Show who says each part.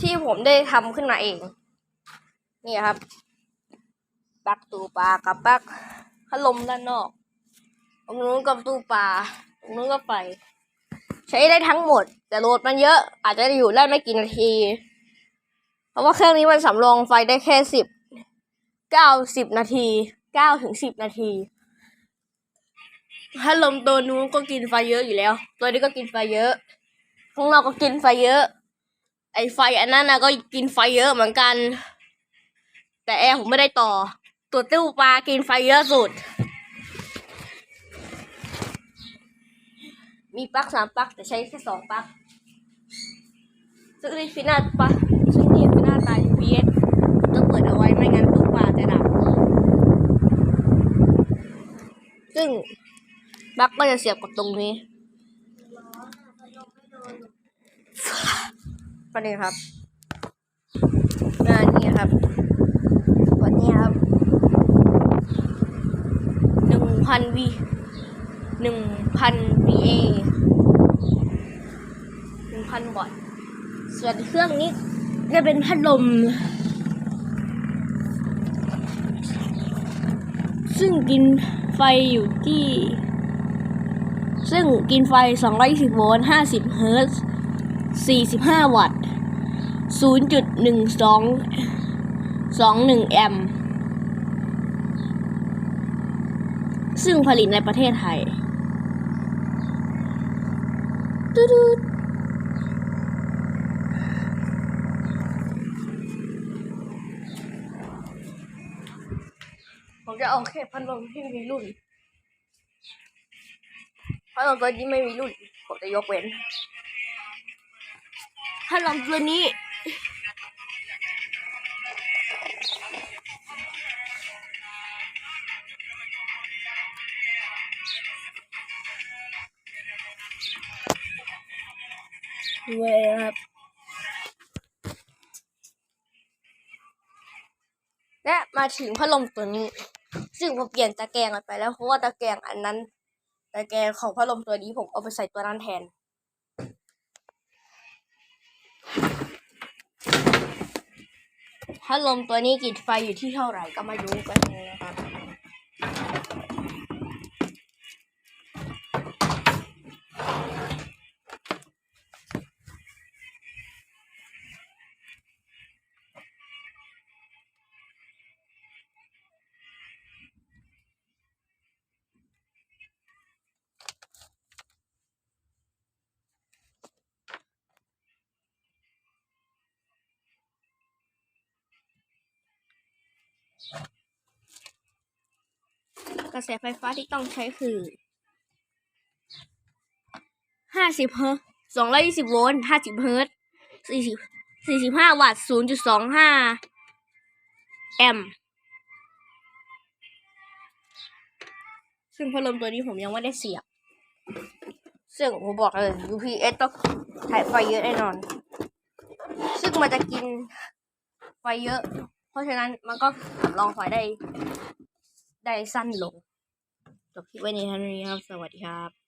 Speaker 1: ที่ผมได้ทำขึ้นมาเอง นี่ครับปลั๊กตู้ปลากับปลั๊กพัดลมด้านนอกตรงนู้นกับตู้ปลาตรงนู้นก็ไฟใช้ได้ทั้งหมด แต่โหลดมันเยอะ อาจจะอยู่ได้ไม่กี่นาที เพราะว่าเครื่องนี้มันสำรองไฟได้แค่สิบเก้าสิบนาทีเก้าถึงสิบนาทีถ้าลมตัวนู้นก็กินไฟเยอะอยู่แล้ว ตัวนี้ก็กินไฟเยอะข้างนอกก็กินไฟเยอะ ไอไฟอันนั้นนะก็กินไฟเยอะเหมือนกัน แต่แอร์ผมไม่ได้ต่อ ตัวตู้ปลากินไฟเยอะสุด มีปลั๊กสามปลั๊กแต่ใช้แค่สองปลั๊กซึ่งนี่ฟินาปะซึ่งนี่ฟินาตาย UPS ต้องเปิดเอาไว้ไม่งั้นตู้ปลาจะดับ ซึ่งปลั๊กก็จะเสียบกับตรงนี้ ประเด็นครับงานนี้ครับ วันนี้ครับหนึ่งพันวีหนึ่งพัน VA หนึ่งพันวัตต์ส่วนเครื่องนี้จะเป็นพัดลม ซึ่งกินไฟอยู่ที่ ซึ่งกินไฟ 220 โวลต์ 50 เฮิรตซ์ 45 วัตต์ 0.12 21 แอมป์ซึ่งผลิตในประเทศไทยตุ๊ดผมจะเอาแค่พัดลมที่มีรุ่นพัดลมตัวนี้ไม่มีรุ่น ผมจะยกเว้น พัดลมตัวนี้เว้ยครับ และมาถึงพัดลมตัวนี้ ซึ่งผมเปลี่ยนตะแกรงไปแล้วเพราะว่าตะแกรงอันนั้น ตะแกรงของพัดลมตัวนี้ผมเอาไปใส่ตัวนั้นแทน พัดลมตัวนี้กิดไฟอยู่ที่เท่าไหร่ก็มาดูกันเลยนะครับ กระแสไฟฟ้าที่ต้องใช้คือห้าสิบเฮิร์ตสองร้อยยี่สิบโวลต์ห้าสิบเฮิร์ตสี่สิบสี่สิบห้าวัตต์ศูนย์จุดสองห้าแอมซึ่งพัดลมตัวนี้ผมยังไม่ได้เสียบ ซึ่งผมบอกเลย UPS ต้องถ่ายไฟเยอะแน่นอน ซึ่งมันจะกินไฟเยอะ เพราะฉะนั้นมันก็สำรองไฟได้ ได้สั้นลง จบคลิปไว้ในเท่านี้ครับ สวัสดีครับ